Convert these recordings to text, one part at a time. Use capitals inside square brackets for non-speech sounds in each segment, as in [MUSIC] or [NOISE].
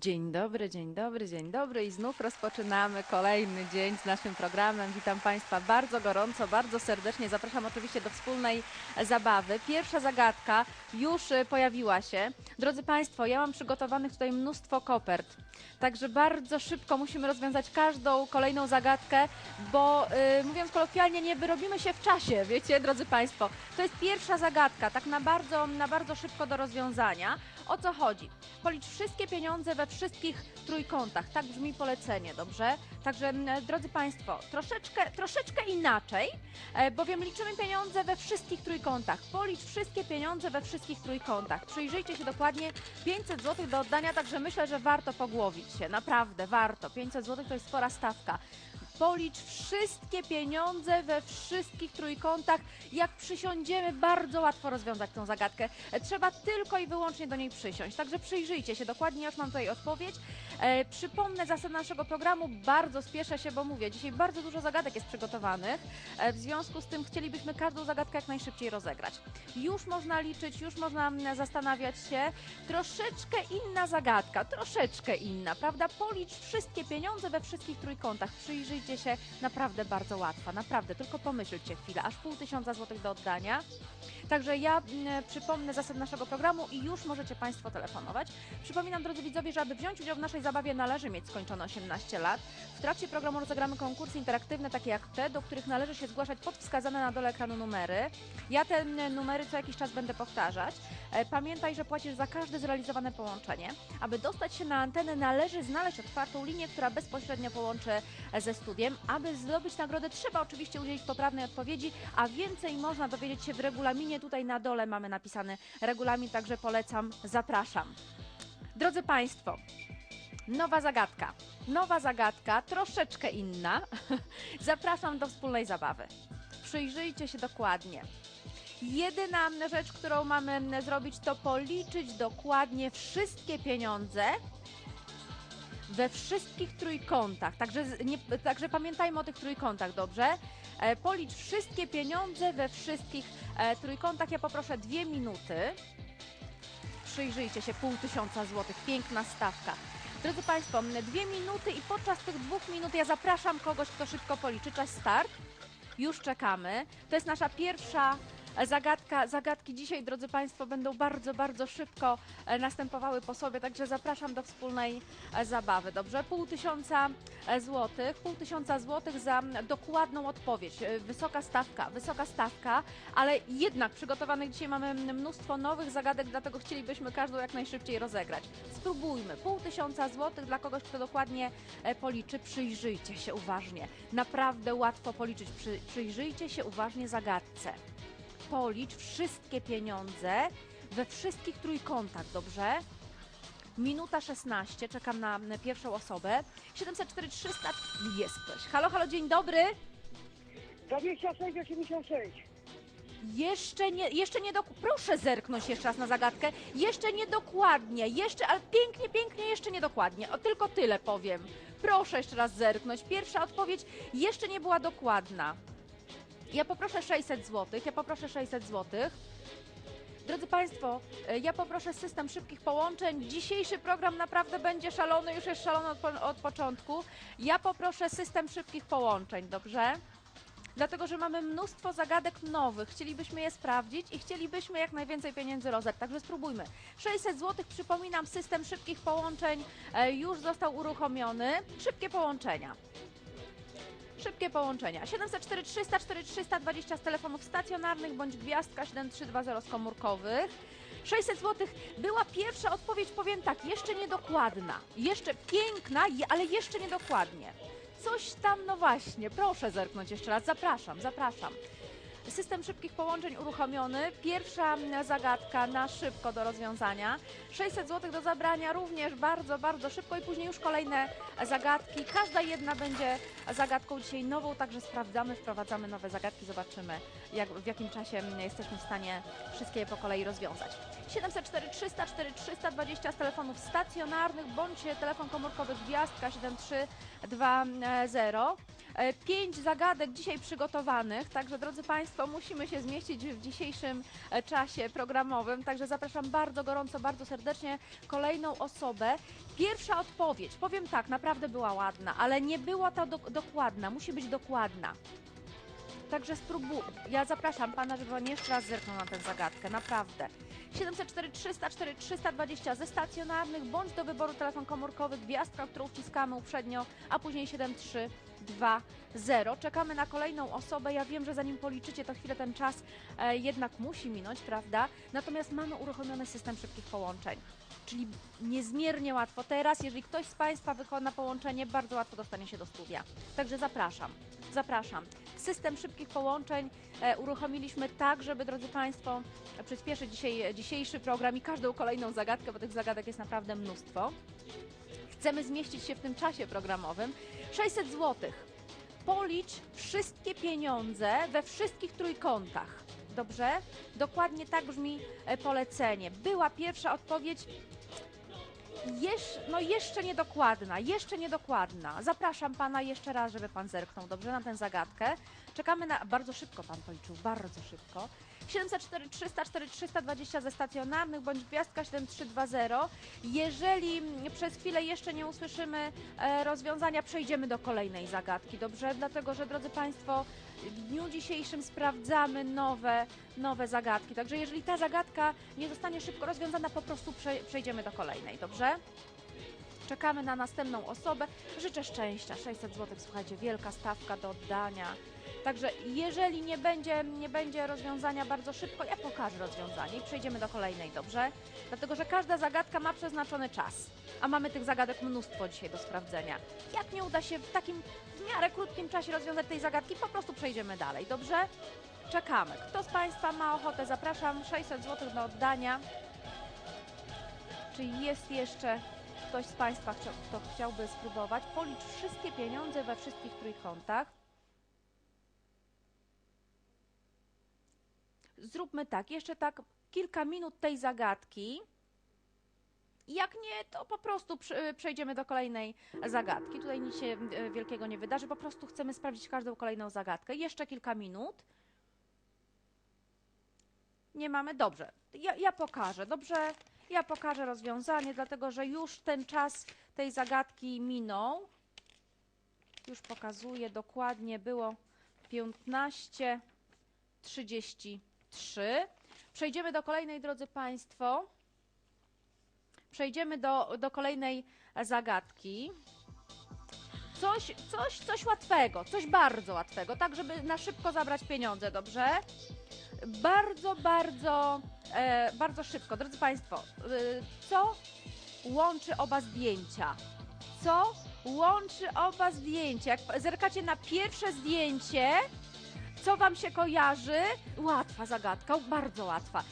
Dzień dobry, dzień dobry, dzień dobry i znów rozpoczynamy kolejny dzień z naszym programem. Witam Państwa bardzo gorąco, bardzo serdecznie. Zapraszam oczywiście do wspólnej zabawy. Pierwsza zagadka już y, pojawiła się. Drodzy Państwo, ja mam przygotowanych tutaj mnóstwo kopert. Także bardzo szybko musimy rozwiązać każdą kolejną zagadkę, bo y, mówiąc kolokwialnie, nie wyrobimy się w czasie, [LAUGHS] wiecie, drodzy Państwo. To jest pierwsza zagadka, tak na bardzo, na bardzo szybko do rozwiązania. O co chodzi? Policz wszystkie pieniądze we wszystkich trójkątach. Tak brzmi polecenie, dobrze? Także, drodzy Państwo, troszeczkę, troszeczkę inaczej, e, bowiem liczymy pieniądze we wszystkich trójkątach. Policz wszystkie pieniądze we wszystkich trójkątach. Przyjrzyjcie się dokładnie 500 zł do oddania, także myślę, że warto pogłowić się. Naprawdę, warto. 500 zł to jest spora stawka. Policz wszystkie pieniądze we wszystkich trójkątach. Jak przysiądziemy, bardzo łatwo rozwiązać tą zagadkę. Trzeba tylko i wyłącznie do niej przysiąść. Także przyjrzyjcie się dokładnie, ja już mam tutaj odpowiedź. E, przypomnę zasady naszego programu. Bardzo spieszę się, bo mówię, dzisiaj bardzo dużo zagadek jest przygotowanych. E, w związku z tym chcielibyśmy każdą zagadkę jak najszybciej rozegrać. Już można liczyć, już można mm, zastanawiać się. Troszeczkę inna zagadka, troszeczkę inna, prawda? Policz wszystkie pieniądze we wszystkich trójkątach. Przyjrzyjcie się, naprawdę bardzo łatwa, naprawdę. Tylko pomyślcie chwilę, aż pół tysiąca złotych do oddania. Także ja mm, przypomnę zasady naszego programu i już możecie Państwo telefonować. Przypominam, drodzy widzowie, że aby wziąć udział w naszej zabawie należy mieć skończone 18 lat. W trakcie programu rozegramy konkursy interaktywne, takie jak te, do których należy się zgłaszać pod wskazane na dole ekranu numery. Ja te numery co jakiś czas będę powtarzać. E, Pamiętaj, że płacisz za każde zrealizowane połączenie. Aby dostać się na antenę, należy znaleźć otwartą linię, która bezpośrednio połączy e, ze studiem. Aby zdobyć nagrodę, trzeba oczywiście udzielić poprawnej odpowiedzi, a więcej można dowiedzieć się w regulaminie. Tutaj na dole mamy napisany regulamin, także polecam, zapraszam. Drodzy Państwo, nowa zagadka. Nowa zagadka, troszeczkę inna. [LAUGHS] Zapraszam do wspólnej zabawy. Przyjrzyjcie się dokładnie. Jedyna rzecz, którą mamy zrobić, to policzyć dokładnie wszystkie pieniądze we wszystkich trójkątach. Także, nie, także pamiętajmy o tych trójkątach, dobrze? E, policz wszystkie pieniądze we wszystkich e, trójkątach. Ja poproszę dwie minuty. Przyjrzyjcie się, pół tysiąca złotych, piękna stawka. Drodzy Państwo, dwie minuty i podczas tych dwóch minut ja zapraszam kogoś, kto szybko policzy. Czas start. Już czekamy. To jest nasza pierwsza zagadka. Zagadki dzisiaj, drodzy Państwo, będą bardzo, bardzo szybko e, następowały po sobie, także zapraszam do wspólnej e, zabawy, dobrze? Pół tysiąca e, złotych, pół tysiąca złotych za dokładną odpowiedź. Wysoka stawka, wysoka stawka, ale jednak przygotowanych dzisiaj mamy mnóstwo nowych zagadek, dlatego chcielibyśmy każdą jak najszybciej rozegrać. Spróbujmy. Pół tysiąca złotych dla kogoś, kto dokładnie policzy. Przyjrzyjcie się uważnie. Naprawdę łatwo policzyć. Przy, przyjrzyjcie się uważnie zagadce. Policz wszystkie pieniądze we wszystkich trójkątach, dobrze? Minuta 16, czekam na pierwszą osobę. 704 300 jest ktoś. Halo, halo, dzień dobry. 26, 86. Jeszcze nie, jeszcze nie dok- Proszę zerknąć jeszcze raz na zagadkę. Jeszcze nie dokładnie, jeszcze, ale pięknie, pięknie, jeszcze nie dokładnie. O, tylko tyle powiem. Proszę jeszcze raz zerknąć. Pierwsza odpowiedź jeszcze nie była dokładna. Ja poproszę 600 zł. Ja poproszę 600 zł. Drodzy Państwo, e, ja poproszę system szybkich połączeń. Dzisiejszy program naprawdę będzie szalony, już jest szalony od, po- od początku. Ja poproszę system szybkich połączeń, dobrze? Dlatego, że mamy mnóstwo zagadek nowych. Chcielibyśmy je sprawdzić i chcielibyśmy jak najwięcej pieniędzy rozdać. Także spróbujmy. 600 zł, przypominam, system szybkich połączeń e, już został uruchomiony. Szybkie połączenia. Szybkie połączenia. 704 300 4320 z telefonów stacjonarnych bądź gwiazdka 7320 z komórkowych. 600 zł. Była pierwsza odpowiedź, powiem tak, jeszcze niedokładna. Jeszcze piękna, ale jeszcze niedokładnie. Coś tam, no właśnie, proszę zerknąć jeszcze raz. Zapraszam, zapraszam. System szybkich połączeń uruchomiony. Pierwsza zagadka na szybko do rozwiązania. 600 zł do zabrania również bardzo, bardzo szybko i później już kolejne zagadki. Każda jedna będzie zagadką dzisiaj nową, także sprawdzamy, wprowadzamy nowe zagadki, zobaczymy jak, w jakim czasie jesteśmy w stanie wszystkie po kolei rozwiązać. 704 304 320 z telefonów stacjonarnych bądź telefon komórkowy gwiazdka 7320. e, pięć zagadek dzisiaj przygotowanych, także drodzy Państwo, musimy się zmieścić w dzisiejszym e, czasie programowym, także zapraszam bardzo gorąco, bardzo serdecznie kolejną osobę. Pierwsza odpowiedź, powiem tak, naprawdę była ładna, ale nie była ta dok- dokładna, musi być dokładna. Także spróbuj. Ja zapraszam pana, żeby pan jeszcze raz zerknął na tę zagadkę, naprawdę. 704 304 320 ze stacjonarnych bądź do wyboru telefon komórkowy, gwiazdka, którą wciskamy uprzednio, a później 7320. Czekamy na kolejną osobę. Ja wiem, że zanim policzycie, to chwilę ten czas e, jednak musi minąć, prawda? Natomiast mamy uruchomiony system szybkich połączeń. Czyli niezmiernie łatwo. Teraz, jeżeli ktoś z Państwa wykona połączenie, bardzo łatwo dostanie się do studia. Także zapraszam, zapraszam. System szybkich połączeń e, uruchomiliśmy tak, żeby, drodzy Państwo, przyspieszyć dzisiaj, dzisiejszy program i każdą kolejną zagadkę, bo tych zagadek jest naprawdę mnóstwo. Chcemy zmieścić się w tym czasie programowym. 600 zł. Policz wszystkie pieniądze we wszystkich trójkątach. Dobrze? Dokładnie tak brzmi e, polecenie. Była pierwsza odpowiedź. Jesz, no jeszcze niedokładna, jeszcze niedokładna. Zapraszam pana jeszcze raz, żeby pan zerknął dobrze na tę zagadkę. Czekamy na. Bardzo szybko pan policzył, bardzo szybko. 704 304 320 ze stacjonarnych bądź gwiazdka 7320. Jeżeli przez chwilę jeszcze nie usłyszymy e, rozwiązania, przejdziemy do kolejnej zagadki, dobrze? Dlatego, że drodzy Państwo, w dniu dzisiejszym sprawdzamy nowe, nowe zagadki. Także jeżeli ta zagadka nie zostanie szybko rozwiązana, po prostu prze, przejdziemy do kolejnej, dobrze? Czekamy na następną osobę. Życzę szczęścia. 600 zł, słuchajcie, wielka stawka do oddania. Także jeżeli nie będzie, nie będzie rozwiązania bardzo szybko, ja pokażę rozwiązanie i przejdziemy do kolejnej, dobrze? Dlatego, że każda zagadka ma przeznaczony czas, a mamy tych zagadek mnóstwo dzisiaj do sprawdzenia. Jak nie uda się w takim w miarę krótkim czasie rozwiązać tej zagadki, po prostu przejdziemy dalej, dobrze? Czekamy. Kto z Państwa ma ochotę? Zapraszam. 600 zł do oddania. Czy jest jeszcze ktoś z Państwa, chciałby spróbować? Policz wszystkie pieniądze we wszystkich trójkątach. Zróbmy tak, jeszcze tak kilka minut tej zagadki. Jak nie, to po prostu prze- przejdziemy do kolejnej zagadki. Tutaj nic się e, wielkiego nie wydarzy, po prostu chcemy sprawdzić każdą kolejną zagadkę. Jeszcze kilka minut. Nie mamy? Dobrze. Ja, ja pokażę, dobrze? Ja pokażę rozwiązanie, dlatego że już ten czas tej zagadki minął. Już pokazuję dokładnie, było 15.33. Przejdziemy do kolejnej, drodzy Państwo. Przejdziemy do, do kolejnej zagadki. Coś, coś, coś łatwego, coś bardzo łatwego, tak żeby na szybko zabrać pieniądze, dobrze? Bardzo, bardzo, e, bardzo szybko. Drodzy Państwo, y, co łączy oba zdjęcia? Co łączy oba zdjęcia? Jak zerkacie na pierwsze zdjęcie, co Wam się kojarzy? Łatwa zagadka, bardzo łatwa.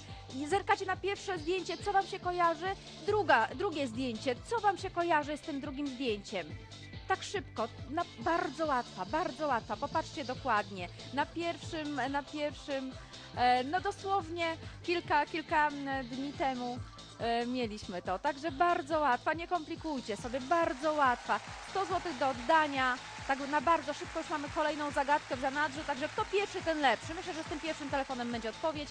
Zerkacie na pierwsze zdjęcie, co Wam się kojarzy? Druga, drugie zdjęcie, co Wam się kojarzy z tym drugim zdjęciem? Tak szybko, na, bardzo łatwa, bardzo łatwa. Popatrzcie dokładnie. Na pierwszym, na pierwszym, e, no dosłownie kilka, kilka mm, dni temu e, mieliśmy to. Także bardzo łatwa, nie komplikujcie sobie, bardzo łatwa. 100 zł do oddania. Tak na bardzo szybko już mamy kolejną zagadkę w zanadrzu, także kto pierwszy, ten lepszy. Myślę, że z tym pierwszym telefonem będzie odpowiedź.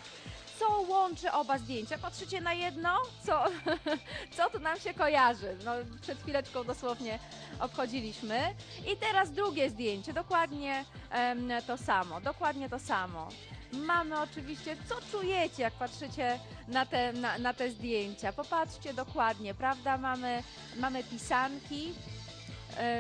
Co łączy oba zdjęcia? Patrzycie na jedno? Co, [LAUGHS] co tu nam się kojarzy? No, przed chwileczką dosłownie obchodziliśmy. I teraz drugie zdjęcie, dokładnie to samo, dokładnie to samo. Mamy oczywiście, co czujecie, jak patrzycie na te, na, na te zdjęcia? Popatrzcie dokładnie, prawda? Mamy, mamy pisanki,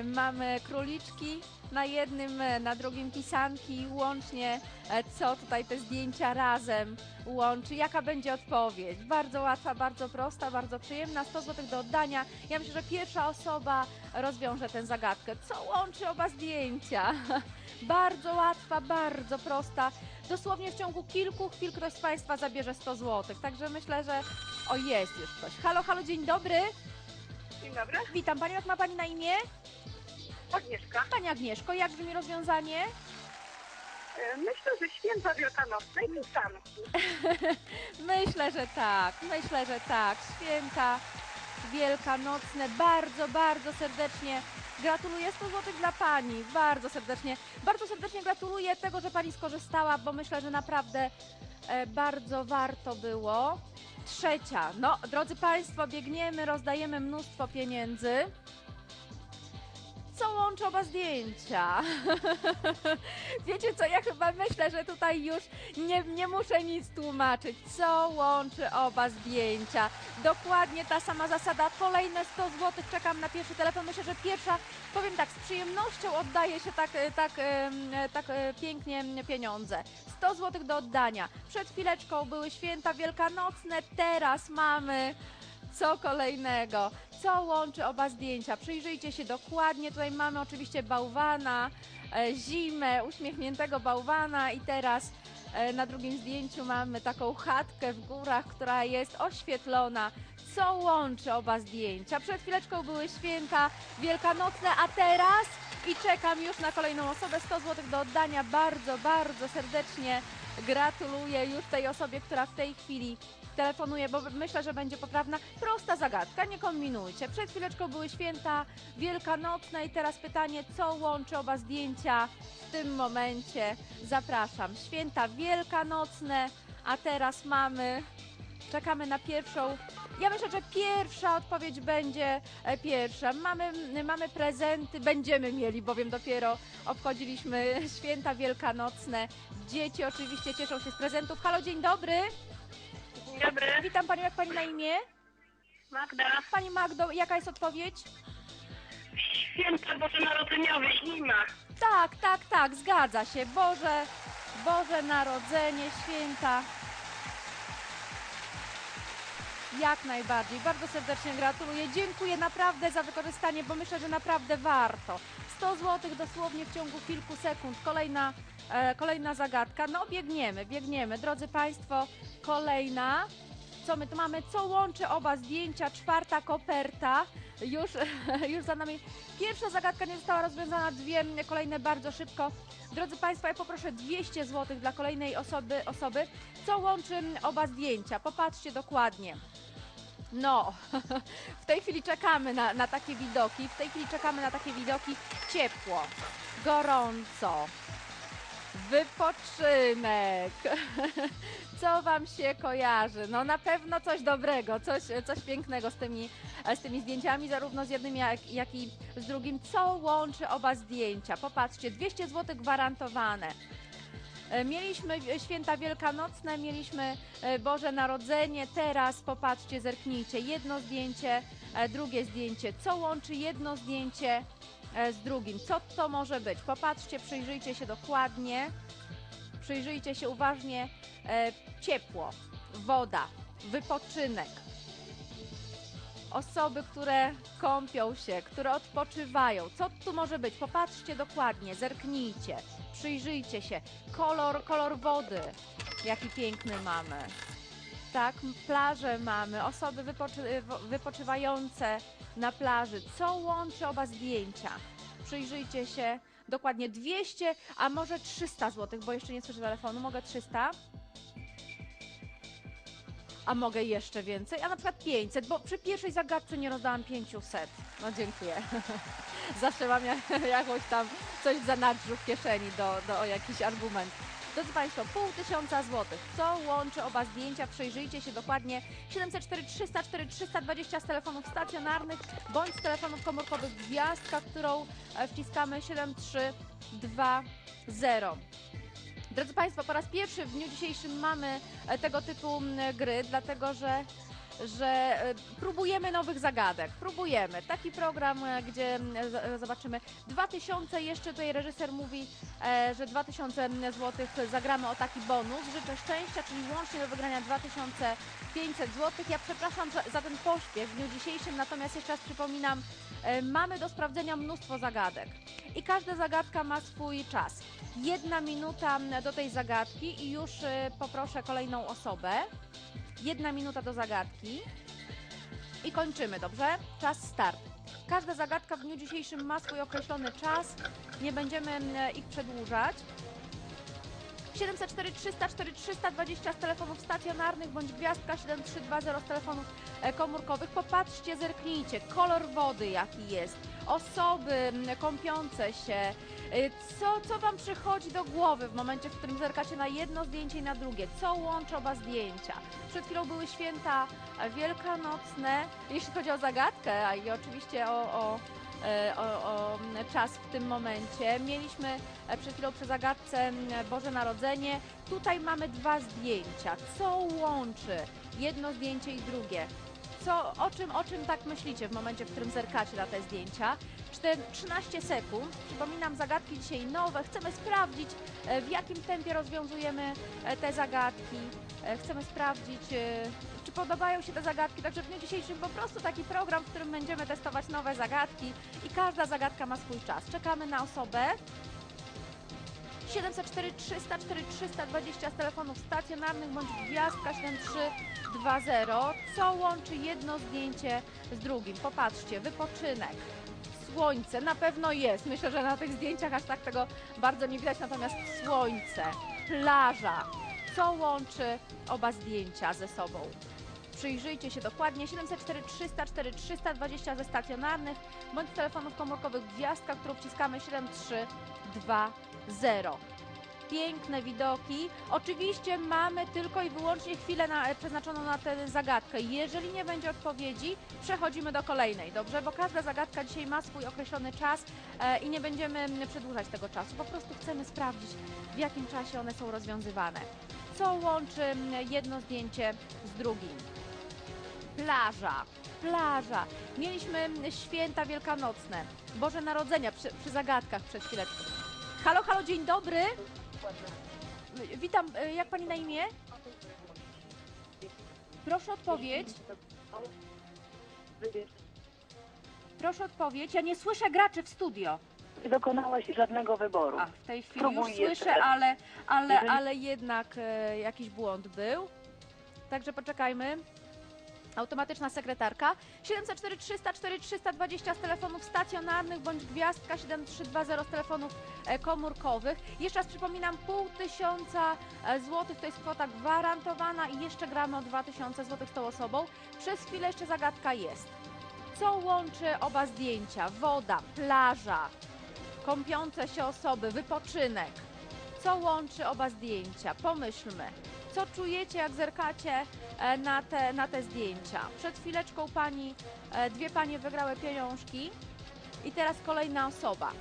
mamy króliczki na jednym, e, na drugim pisanki, łącznie e, co tutaj te zdjęcia razem łączy, jaka będzie odpowiedź. Bardzo łatwa, bardzo prosta, bardzo przyjemna, 100 zł do oddania. Ja myślę, że pierwsza osoba rozwiąże tę zagadkę. Co łączy oba zdjęcia? [LAUGHS] bardzo łatwa, bardzo prosta. Dosłownie w ciągu kilku chwil ktoś z Państwa zabierze 100 zł. Także myślę, że o jest już ktoś. Halo, halo, dzień dobry. Dzień dobry, Witam Panią, jak ma Pani na imię? Agnieszka. Pani Agnieszko, jak brzmi rozwiązanie? E, Myślę, że święta wielkanocne i pisanki. [LAUGHS] Myślę, że tak, myślę, że tak. Święta, wielkanocne. Bardzo, bardzo serdecznie gratuluję 100 zł dla Pani. Bardzo serdecznie. Bardzo serdecznie gratuluję tego, że Pani skorzystała, bo myślę, że naprawdę e, bardzo warto było. Trzecia. No, drodzy Państwo, biegniemy, rozdajemy mnóstwo pieniędzy. Co łączy oba zdjęcia? [LAUGHS] Wiecie co, ja chyba myślę, że tutaj już nie, nie muszę nic tłumaczyć. Co łączy oba zdjęcia? Dokładnie ta sama zasada. Kolejne 100 zł. Czekam na pierwszy telefon. Myślę, że pierwsza, powiem tak, z przyjemnością oddaje się tak, e, tak, tak e, pięknie pieniądze. 100 zł do oddania. Przed chwileczką były święta wielkanocne, teraz mamy co kolejnego, co łączy oba zdjęcia. Przyjrzyjcie się dokładnie. Tutaj mamy oczywiście bałwana, e, zimę, uśmiechniętego bałwana i teraz e, na drugim zdjęciu mamy taką chatkę w górach, która jest oświetlona. Co łączy oba zdjęcia? Przed chwileczką były święta wielkanocne, a teraz i czekam już na kolejną osobę. 100 zł do oddania. Bardzo, bardzo serdecznie gratuluję już tej osobie, która w tej chwili telefonuje, bo myślę, że będzie poprawna. Prosta zagadka, nie kombinujcie. Przed chwileczką były święta wielkanocne i teraz pytanie, co łączy oba zdjęcia w tym momencie? Zapraszam. Święta wielkanocne, a teraz mamy, czekamy na pierwszą. Ja myślę, że pierwsza odpowiedź będzie e, pierwsza. Mamy, mamy prezenty, będziemy mieli, bowiem dopiero obchodziliśmy [LAUGHS] święta wielkanocne. Dzieci oczywiście cieszą się z prezentów. Halo, dzień dobry. Dzień dobry, Witam Panią, jak Pani na imię? Magda. Pani Magdo, jaka jest odpowiedź? Święta Bożonarodzeniowe, zima. Tak, tak, tak, zgadza się. Boże, Boże Narodzenie, święta. Jak najbardziej. Bardzo serdecznie gratuluję. Dziękuję naprawdę za wykorzystanie, bo myślę, że naprawdę warto. 100 zł dosłownie w ciągu kilku sekund. Kolejna, kolejna zagadka. No biegniemy, biegniemy. Drodzy Państwo, kolejna. Co my tu mamy? Co łączy oba zdjęcia? Czwarta koperta. Już, [LAUGHS] już za nami. Pierwsza zagadka nie została rozwiązana, dwie kolejne bardzo szybko. Drodzy Państwo, ja poproszę 200 zł dla kolejnej osoby, osoby. Co łączy oba zdjęcia? Popatrzcie dokładnie. No, [LAUGHS] w tej chwili czekamy na, na takie widoki. W tej chwili czekamy na takie widoki. Ciepło, gorąco, wypoczynek. [LAUGHS] Co Wam się kojarzy? No na pewno coś dobrego, coś, coś pięknego z tymi, z tymi zdjęciami, zarówno z jednym jak, jak i z drugim. Co łączy oba zdjęcia? Popatrzcie, 200 zł gwarantowane. E, Mieliśmy święta wielkanocne, mieliśmy e, Boże Narodzenie, teraz popatrzcie, zerknijcie, jedno zdjęcie, e, drugie zdjęcie. Co łączy jedno zdjęcie z drugim? Co to może być? Popatrzcie, przyjrzyjcie się dokładnie, przyjrzyjcie się uważnie. E, Ciepło, woda, wypoczynek. Osoby, które kąpią się, które odpoczywają. Co tu może być? Popatrzcie dokładnie, zerknijcie, przyjrzyjcie się. Kolor, kolor wody, jaki piękny mamy. Tak, plaże mamy, osoby wypoczy, wypoczywające na plaży. Co łączy oba zdjęcia? Przyjrzyjcie się. Dokładnie 200, a może 300 zł, bo jeszcze nie słyszę telefonu. Mogę 300? A mogę jeszcze więcej? A na przykład 500, bo przy pierwszej zagadce nie rozdałam 500. No dziękuję. [LAUGHS] Zawsze mam ja- [LAUGHS] jakąś tam coś w zanadrzu w kieszeni do, do o jakiś argument. Drodzy Państwo, pół tysiąca złotych. Co łączy oba zdjęcia? Przyjrzyjcie się dokładnie. 704 304 320 z telefonów stacjonarnych bądź z telefonów komórkowych gwiazdka, którą e, wciskamy 7320. Drodzy Państwo, po raz pierwszy w dniu dzisiejszym mamy e, tego typu gry, dlatego że że e, próbujemy nowych zagadek, próbujemy. Taki program, e, gdzie e, zobaczymy 2000, jeszcze tutaj reżyser mówi, że 2000 zł zagramy o taki bonus. Życzę szczęścia, czyli łącznie do wygrania 2500 zł. Ja przepraszam za, za ten pośpiech w dniu dzisiejszym, natomiast jeszcze raz przypominam, mamy do sprawdzenia mnóstwo zagadek i każda zagadka ma swój czas. Jedna minuta do tej zagadki i już poproszę kolejną osobę. Jedna minuta do zagadki i kończymy, dobrze? Czas start. Każda zagadka w dniu dzisiejszym ma swój określony czas. Nie będziemy m, ich przedłużać. 704 304 320 z telefonów stacjonarnych bądź gwiazdka 7320 z telefonów e, komórkowych. Popatrzcie, zerknijcie, kolor wody jaki jest, osoby kąpiące się. E, Co, co Wam przychodzi do głowy w momencie, w którym zerkacie na jedno zdjęcie i na drugie? Co łączy oba zdjęcia? Przed chwilą były święta wielkanocne, jeśli chodzi o zagadkę, a i oczywiście o, o, e, o, o czas w tym momencie. Mieliśmy e, przed chwilą przy zagadce Boże Narodzenie. Tutaj mamy dwa zdjęcia. Co łączy jedno zdjęcie i drugie? Co, o, czym, o czym tak myślicie w momencie, w którym zerkacie na te zdjęcia? Czter- 13 sekund. Przypominam, zagadki dzisiaj nowe. Chcemy sprawdzić, e, w jakim tempie rozwiązujemy e, te zagadki. E, Chcemy sprawdzić, czy podobają się te zagadki. Także w dniu dzisiejszym po prostu taki program, w którym będziemy testować nowe zagadki i każda zagadka ma swój czas. Czekamy na osobę. 704 304 320 z telefonów stacjonarnych bądź gwiazdka 7320. Co łączy jedno zdjęcie z drugim? Popatrzcie, wypoczynek, słońce na pewno jest. Myślę, że na tych zdjęciach aż tak tego bardzo nie widać, natomiast słońce, plaża. Co łączy oba zdjęcia ze sobą? Przyjrzyjcie się dokładnie. 704 304 320 ze stacjonarnych bądź telefonów komórkowych gwiazdka, którą wciskamy 7320. Piękne widoki. Oczywiście mamy tylko i wyłącznie chwilę na, przeznaczoną na tę zagadkę. Jeżeli nie będzie odpowiedzi, przechodzimy do kolejnej, dobrze? Bo każda zagadka dzisiaj ma swój określony czas e, i nie będziemy przedłużać tego czasu. Po prostu chcemy sprawdzić, w jakim czasie one są rozwiązywane. Co łączy jedno zdjęcie z drugim? Plaża, plaża. Mieliśmy święta wielkanocne, Boże Narodzenia przy, przy zagadkach przed chwileczką. Halo, halo, dzień dobry. Witam, e, jak pani na imię? Proszę odpowiedź. Proszę odpowiedź. Ja nie słyszę graczy w studio. Nie dokonałaś żadnego wyboru. A, w tej chwili Spróbuj już słyszę, ale, ale, Jeżeli- ale jednak e, jakiś błąd był. Także poczekajmy. Automatyczna sekretarka 704 304 320 z telefonów stacjonarnych bądź gwiazdka 7320 z telefonów e, komórkowych. Jeszcze raz przypominam, pół tysiąca e, złotych to jest kwota gwarantowana i jeszcze gramy o 2000 złotych z tą osobą. Przez chwilę jeszcze zagadka jest. Co łączy oba zdjęcia? Woda, plaża, kąpiące się osoby, wypoczynek. Co łączy oba zdjęcia? Pomyślmy. Co czujecie, jak zerkacie e, na te, na te zdjęcia? Przed chwileczką pani, e, dwie panie wygrały pieniążki i teraz kolejna osoba.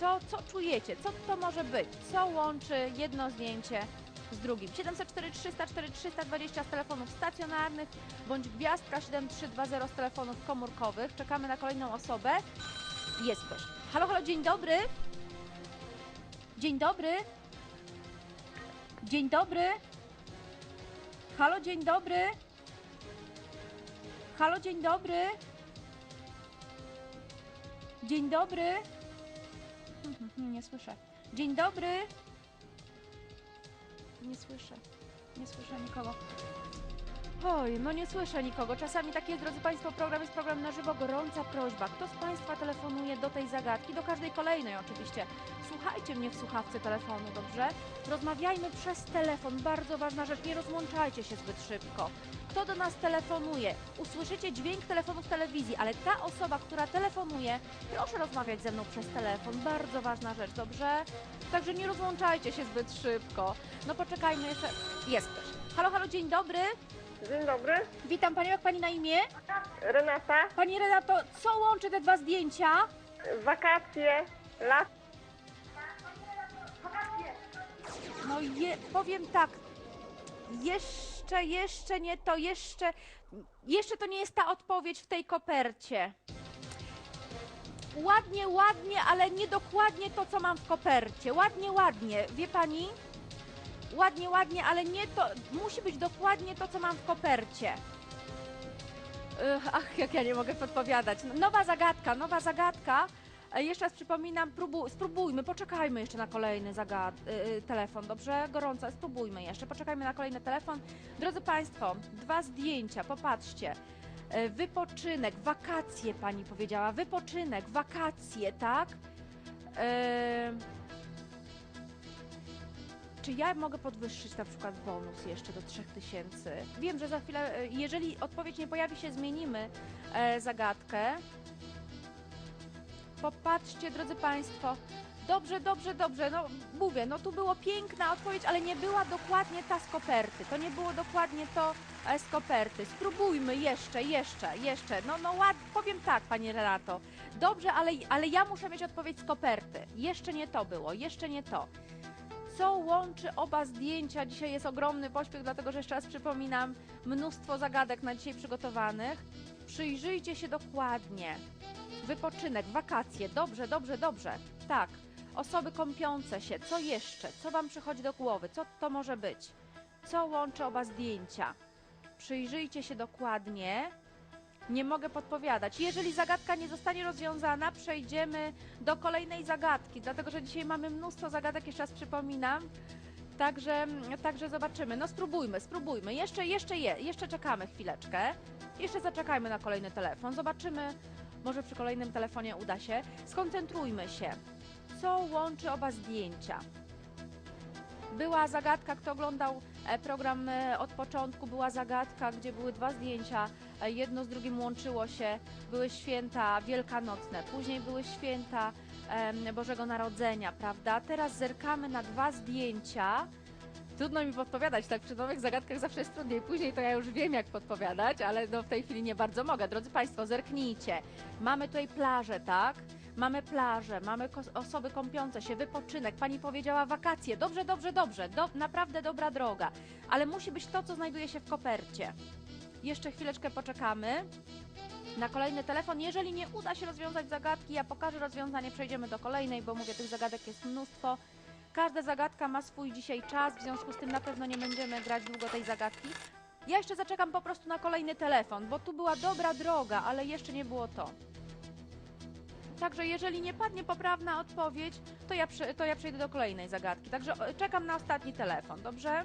Co, co czujecie? Co to może być? Co łączy jedno zdjęcie z drugim? 704 304 320 z telefonów stacjonarnych bądź gwiazdka 7320 z telefonów komórkowych. Czekamy na kolejną osobę. Jest ktoś. Halo, halo, dzień dobry. Dzień dobry. Dzień dobry. Halo, dzień dobry. Halo, dzień dobry. Dzień dobry. Mhm, Nie słyszę. Dzień dobry. Nie słyszę. Nie słyszę nikogo. Oj, no nie słyszę nikogo. Czasami tak jest, drodzy Państwo, program jest program na żywo. Gorąca prośba. Kto z Państwa telefonuje do tej zagadki? Do każdej kolejnej oczywiście. Słuchajcie mnie w słuchawce telefonu, dobrze? Rozmawiajmy przez telefon. Bardzo ważna rzecz. Nie rozłączajcie się zbyt szybko. Kto do nas telefonuje? Usłyszycie dźwięk telefonu w telewizji, ale ta osoba, która telefonuje, proszę rozmawiać ze mną przez telefon. Bardzo ważna rzecz, dobrze? Także nie rozłączajcie się zbyt szybko. No poczekajmy jeszcze. Jest ktoś. Halo, halo, dzień dobry. Dzień dobry, Witam panią, jak pani na imię? Renata. Pani Renato, co łączy te dwa zdjęcia? Wakacje, las. No je, powiem tak, jeszcze, jeszcze nie to, jeszcze, jeszcze to nie jest ta odpowiedź w tej kopercie. Ładnie, ładnie, ale nie dokładnie to, co mam w kopercie. Ładnie, ładnie, wie pani? Ładnie, ładnie, ale nie to, musi być dokładnie to, co mam w kopercie. Ach, jak ja nie mogę podpowiadać. Nowa zagadka, nowa zagadka. E, Jeszcze raz przypominam, próbuj, spróbujmy, poczekajmy jeszcze na kolejny zagad, y, y, telefon, dobrze? Gorąco, spróbujmy jeszcze, poczekajmy na kolejny telefon. Drodzy Państwo, dwa zdjęcia, popatrzcie. Wypoczynek, wakacje pani powiedziała, wypoczynek, wakacje, tak? E, Czy ja mogę podwyższyć na przykład bonus jeszcze do 3000? Wiem, że za chwilę, e, jeżeli odpowiedź nie pojawi się, zmienimy e, zagadkę. Popatrzcie, drodzy Państwo. Dobrze, dobrze, dobrze. No mówię, no tu było piękna odpowiedź, ale nie była dokładnie ta z koperty. To nie było dokładnie to e, z koperty. Spróbujmy jeszcze, jeszcze, jeszcze. No, no ład, powiem tak, Pani Renato. Dobrze, ale, ale ja muszę mieć odpowiedź z koperty. Jeszcze nie to było, jeszcze nie to. Co łączy oba zdjęcia? Dzisiaj jest ogromny pośpiech, dlatego że jeszcze raz przypominam, mnóstwo zagadek na dzisiaj przygotowanych. Przyjrzyjcie się dokładnie. Wypoczynek, wakacje, dobrze, dobrze, dobrze. Tak. Osoby kąpiące się, co jeszcze? Co Wam przychodzi do głowy? Co to może być? Co łączy oba zdjęcia? Przyjrzyjcie się dokładnie. Nie mogę podpowiadać. Jeżeli zagadka nie zostanie rozwiązana, przejdziemy do kolejnej zagadki, dlatego że dzisiaj mamy mnóstwo zagadek, jeszcze raz przypominam. Także, także zobaczymy. No spróbujmy, spróbujmy. Jeszcze, jeszcze je, jeszcze czekamy chwileczkę. Jeszcze zaczekajmy na kolejny telefon. Zobaczymy, może przy kolejnym telefonie uda się. Skoncentrujmy się. Co łączy oba zdjęcia? Była zagadka, kto oglądał program e, od początku, była zagadka, gdzie były dwa zdjęcia, e, jedno z drugim łączyło się, były święta wielkanocne, później były święta Bożego Narodzenia, prawda? Teraz zerkamy na dwa zdjęcia. Trudno mi podpowiadać, tak przy nowych zagadkach zawsze jest trudniej. Później to ja już wiem, jak podpowiadać, ale no w tej chwili nie bardzo mogę. Drodzy Państwo, zerknijcie. Mamy tutaj plażę, tak? Mamy plażę, mamy osoby kąpiące się, wypoczynek. Pani powiedziała wakacje. Dobrze, dobrze, dobrze. Do, naprawdę dobra droga. Ale musi być to, co znajduje się w kopercie. Jeszcze chwileczkę poczekamy na kolejny telefon. Jeżeli nie uda się rozwiązać zagadki, ja pokażę rozwiązanie, przejdziemy do kolejnej, bo mówię, tych zagadek jest mnóstwo. Każda zagadka ma swój dzisiaj czas, w związku z tym na pewno nie będziemy grać długo tej zagadki. Ja jeszcze zaczekam po prostu na kolejny telefon, bo tu była dobra droga, ale jeszcze nie było to. Także jeżeli nie padnie poprawna odpowiedź, to ja, przy, to ja przejdę do kolejnej zagadki. Także o, czekam na ostatni telefon, dobrze?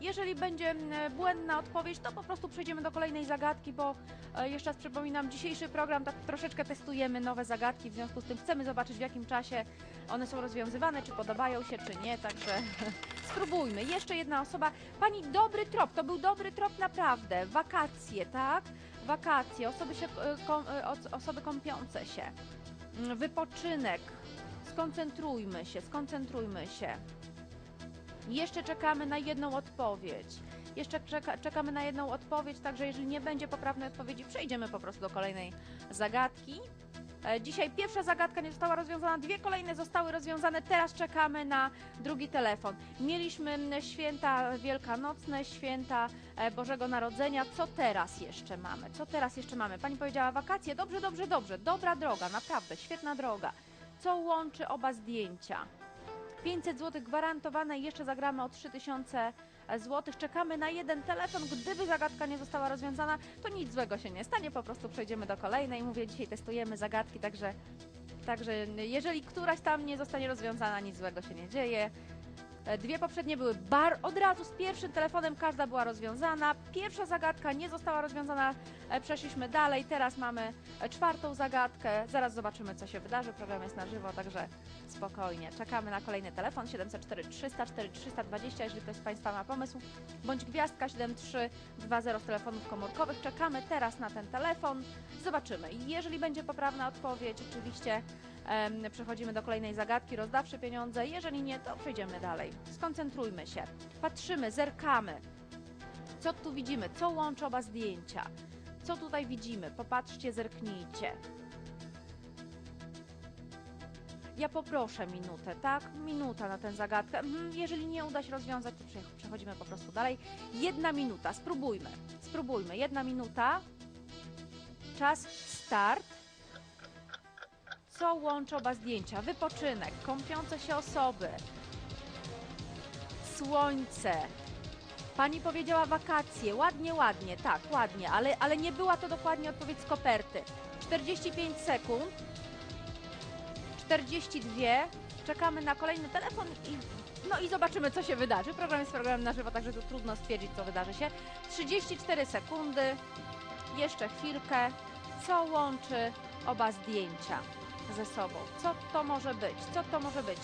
Jeżeli będzie błędna odpowiedź, to po prostu przejdziemy do kolejnej zagadki, bo e, jeszcze raz przypominam, dzisiejszy program tak troszeczkę testujemy nowe zagadki, w związku z tym chcemy zobaczyć w jakim czasie one są rozwiązywane, czy podobają się, czy nie, także [LAUGHS] spróbujmy. Jeszcze jedna osoba. Pani, dobry trop, to był dobry trop naprawdę. Wakacje, tak? Wakacje, osoby, się, e, kom, e, os- osoby kąpiące się. Mm, Wypoczynek. Skoncentrujmy się, skoncentrujmy się. Jeszcze czekamy na jedną odpowiedź. Jeszcze czeka, czekamy na jedną odpowiedź, także jeżeli nie będzie poprawnej odpowiedzi, przejdziemy po prostu do kolejnej zagadki. E, Dzisiaj pierwsza zagadka nie została rozwiązana, dwie kolejne zostały rozwiązane. Teraz czekamy na drugi telefon. Mieliśmy święta wielkanocne, święta e, Bożego Narodzenia. Co teraz jeszcze mamy? Co teraz jeszcze mamy? Pani powiedziała wakacje. Dobrze, dobrze, dobrze. Dobra droga, naprawdę, świetna droga. Co łączy oba zdjęcia? 500 zł gwarantowane i jeszcze zagramy o 3000 zł. Czekamy na jeden telefon. Gdyby zagadka nie została rozwiązana, to nic złego się nie stanie. Po prostu przejdziemy do kolejnej. Mówię, dzisiaj testujemy zagadki, także, także jeżeli któraś tam nie zostanie rozwiązana, nic złego się nie dzieje. E, Dwie poprzednie były bar od razu z pierwszym telefonem, każda była rozwiązana. Pierwsza zagadka nie została rozwiązana, e, przeszliśmy dalej. Teraz mamy e, czwartą zagadkę. Zaraz zobaczymy, co się wydarzy. Program jest na żywo, także spokojnie. Czekamy na kolejny telefon 704 300 4320, jeżeli ktoś z Państwa ma pomysł, bądź gwiazdka 7320 z telefonów komórkowych. Czekamy teraz na ten telefon. Zobaczymy. Jeżeli będzie poprawna odpowiedź, oczywiście przechodzimy do kolejnej zagadki, rozdawszy pieniądze. Jeżeli nie, to przejdziemy dalej. Skoncentrujmy się. Patrzymy, zerkamy. Co tu widzimy? Co łączy oba zdjęcia? Co tutaj widzimy? Popatrzcie, zerknijcie. Ja poproszę minutę, tak? Minuta na tę zagadkę. Mhm, Jeżeli nie uda się rozwiązać, to prze- przechodzimy po prostu dalej. Jedna minuta, spróbujmy. Spróbujmy. Jedna minuta. Czas start. Co łączy oba zdjęcia? Wypoczynek, kąpiące się osoby, słońce. Pani powiedziała wakacje. Ładnie, ładnie, tak, ładnie, ale, ale nie była to dokładnie odpowiedź z koperty. 45 sekund. 42. Czekamy na kolejny telefon i no i zobaczymy, co się wydarzy. Program jest programem na żywo, także tu trudno stwierdzić, co wydarzy się. 34 sekundy. Jeszcze chwilkę. Co łączy oba zdjęcia ze sobą? Co to może być? Co to może być?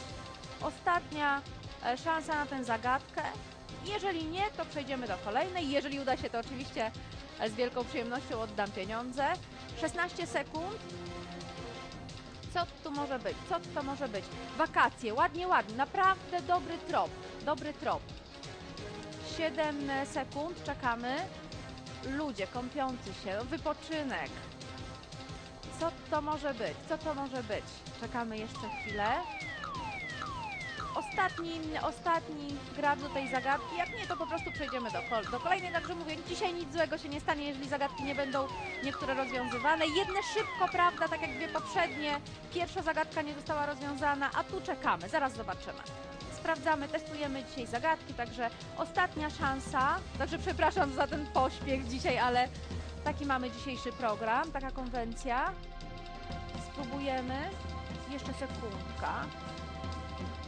Ostatnia e, szansa na tę zagadkę. Jeżeli nie, to przejdziemy do kolejnej. Jeżeli uda się, to oczywiście e, z wielką przyjemnością oddam pieniądze. 16 sekund. Co tu może być? Co to może być? Wakacje, ładnie, ładnie. Naprawdę dobry trop. Dobry trop. 7 sekund, czekamy. Ludzie kąpiący się, wypoczynek. Co to może być? Co to może być? Czekamy jeszcze chwilę. Ostatni, ostatni gracz do tej zagadki. Jak nie, to po prostu przejdziemy do, kol- do kolejnej. Także mówię, dzisiaj nic złego się nie stanie, jeżeli zagadki nie będą niektóre rozwiązywane. Jedne szybko, prawda, tak jak dwie poprzednie. Pierwsza zagadka nie została rozwiązana, a tu czekamy. Zaraz zobaczymy. Sprawdzamy, testujemy dzisiaj zagadki, także ostatnia szansa. Także przepraszam za ten pośpiech dzisiaj, ale taki mamy dzisiejszy program, taka konwencja. Spróbujemy. Jeszcze sekundka.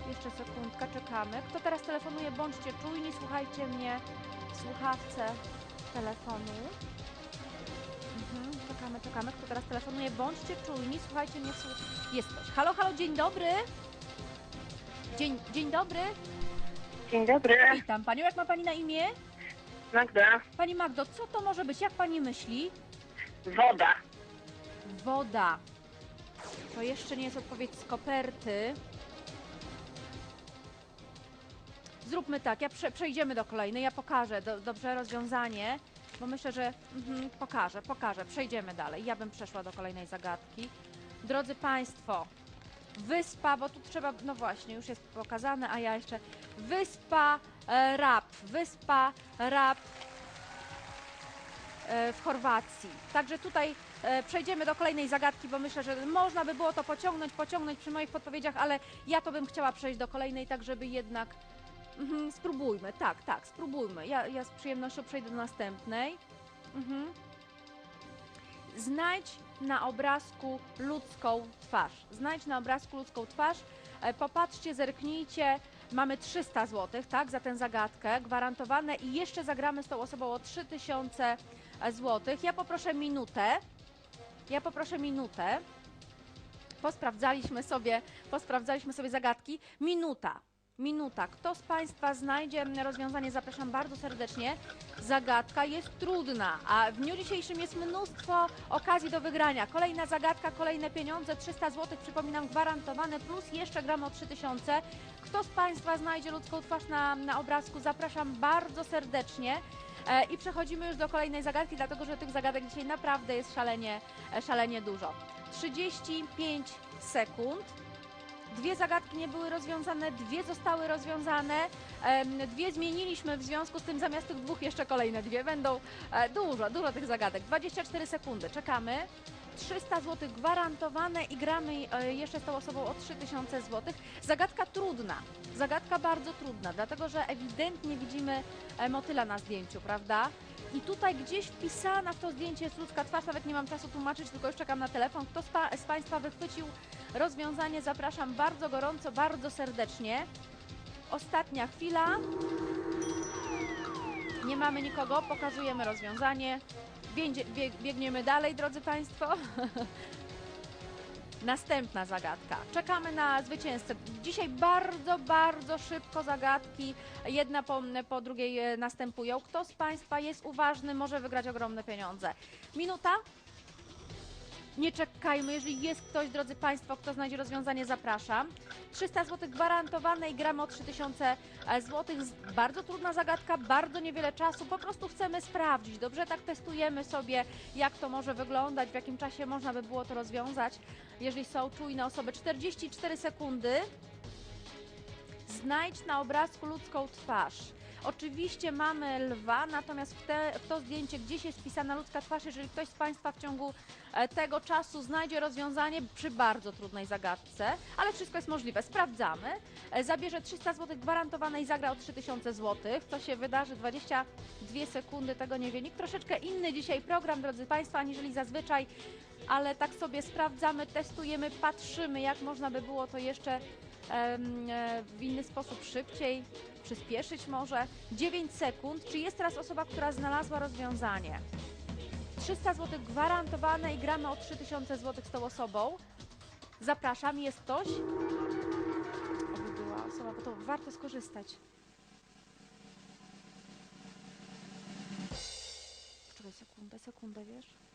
Jeszcze sekundka, czekamy. Kto teraz telefonuje, bądźcie czujni, słuchajcie mnie w słuchawce telefonu. Mhm, czekamy, czekamy. Kto teraz telefonuje, bądźcie czujni, słuchajcie mnie w słuch... Jest ktoś. Halo, halo, dzień dobry. Dzień, dzień dobry. Dzień dobry, Witam panią. Jak ma pani na imię? Magda. Pani Magdo, co to może być? Jak pani myśli? Woda. Woda. To jeszcze nie jest odpowiedź z koperty. Zróbmy tak, ja prze, przejdziemy do kolejnej, ja pokażę do, dobrze rozwiązanie, bo myślę, że mhm, pokażę, pokażę, przejdziemy dalej. Ja bym przeszła do kolejnej zagadki. Drodzy Państwo, wyspa, bo tu trzeba, no właśnie, już jest pokazane, a ja jeszcze. Wyspa Rap, wyspa Rap e, w Chorwacji. Także tutaj e, przejdziemy do kolejnej zagadki, bo myślę, że można by było to pociągnąć, pociągnąć przy moich podpowiedziach, ale ja to bym chciała przejść do kolejnej, tak żeby jednak mhm, spróbujmy, tak, tak, spróbujmy. Ja, ja z przyjemnością przejdę do następnej. Mhm. Znajdź na obrazku ludzką twarz. Znajdź na obrazku ludzką twarz. E, Popatrzcie, zerknijcie. Mamy 300 zł, tak, za tę zagadkę, gwarantowane i jeszcze zagramy z tą osobą o 3000 zł. Ja poproszę minutę. Ja poproszę minutę. Posprawdzaliśmy sobie, posprawdzaliśmy sobie zagadki. Minuta. Minuta. Kto z Państwa znajdzie rozwiązanie, zapraszam bardzo serdecznie. Zagadka jest trudna, a w dniu dzisiejszym jest mnóstwo okazji do wygrania. Kolejna zagadka, kolejne pieniądze, 300 zł, przypominam, gwarantowane, plus jeszcze gramy o 3000. Kto z Państwa znajdzie ludzką twarz na, na obrazku, zapraszam bardzo serdecznie. E, I przechodzimy już do kolejnej zagadki, dlatego że tych zagadek dzisiaj naprawdę jest szalenie, e, szalenie dużo. 35 sekund. Dwie zagadki nie były rozwiązane, dwie zostały rozwiązane, dwie zmieniliśmy, w związku z tym zamiast tych dwóch jeszcze kolejne dwie będą e, dużo, dużo tych zagadek. 24 sekundy, czekamy. 300 zł gwarantowane i gramy e, jeszcze z tą osobą o 3000 zł. Zagadka trudna, zagadka bardzo trudna, dlatego że ewidentnie widzimy e, motyla na zdjęciu, prawda? I tutaj gdzieś wpisana w to zdjęcie jest ludzka twarz, nawet nie mam czasu tłumaczyć, tylko już czekam na telefon. Kto z, z Państwa wychwycił rozwiązanie, zapraszam bardzo gorąco, bardzo serdecznie. Ostatnia chwila. Nie mamy nikogo, pokazujemy rozwiązanie. Biegniemy dalej, drodzy Państwo. [LAUGHS] Następna zagadka. Czekamy na zwycięzcę. Dzisiaj bardzo, bardzo szybko zagadki, jedna po, po drugiej e, następują. Kto z Państwa jest uważny, może wygrać ogromne pieniądze. Minuta? Nie czekajmy, jeżeli jest ktoś, drodzy Państwo, kto znajdzie rozwiązanie, zapraszam. 300 zł gwarantowane i gramy o 3000 zł. Bardzo trudna zagadka, bardzo niewiele czasu. Po prostu chcemy sprawdzić, dobrze? Tak testujemy sobie, jak to może wyglądać, w jakim czasie można by było to rozwiązać. Jeżeli są czujne osoby, 44 sekundy. Znajdź na obrazku ludzką twarz. Oczywiście mamy lwa, natomiast w, te, w to zdjęcie gdzieś jest wpisana ludzka twarz. Jeżeli ktoś z Państwa w ciągu e, tego czasu znajdzie rozwiązanie przy bardzo trudnej zagadce, ale wszystko jest możliwe. Sprawdzamy. E, Zabierze 300 zł gwarantowane i zagra o 3000 zł. Co się wydarzy? 22 sekundy, tego nie wie nikt. Troszeczkę inny dzisiaj program, drodzy Państwo, aniżeli zazwyczaj, ale tak sobie sprawdzamy, testujemy, patrzymy, jak można by było to jeszcze e, w inny sposób szybciej, przyspieszyć może. 9 sekund. Czy jest teraz osoba, która znalazła rozwiązanie? 300 zł gwarantowane i gramy o 3000 zł z tą osobą. Zapraszam, jest ktoś? Oby była osoba bo to warto skorzystać. Poczekaj sekundę, sekundę, wiesz?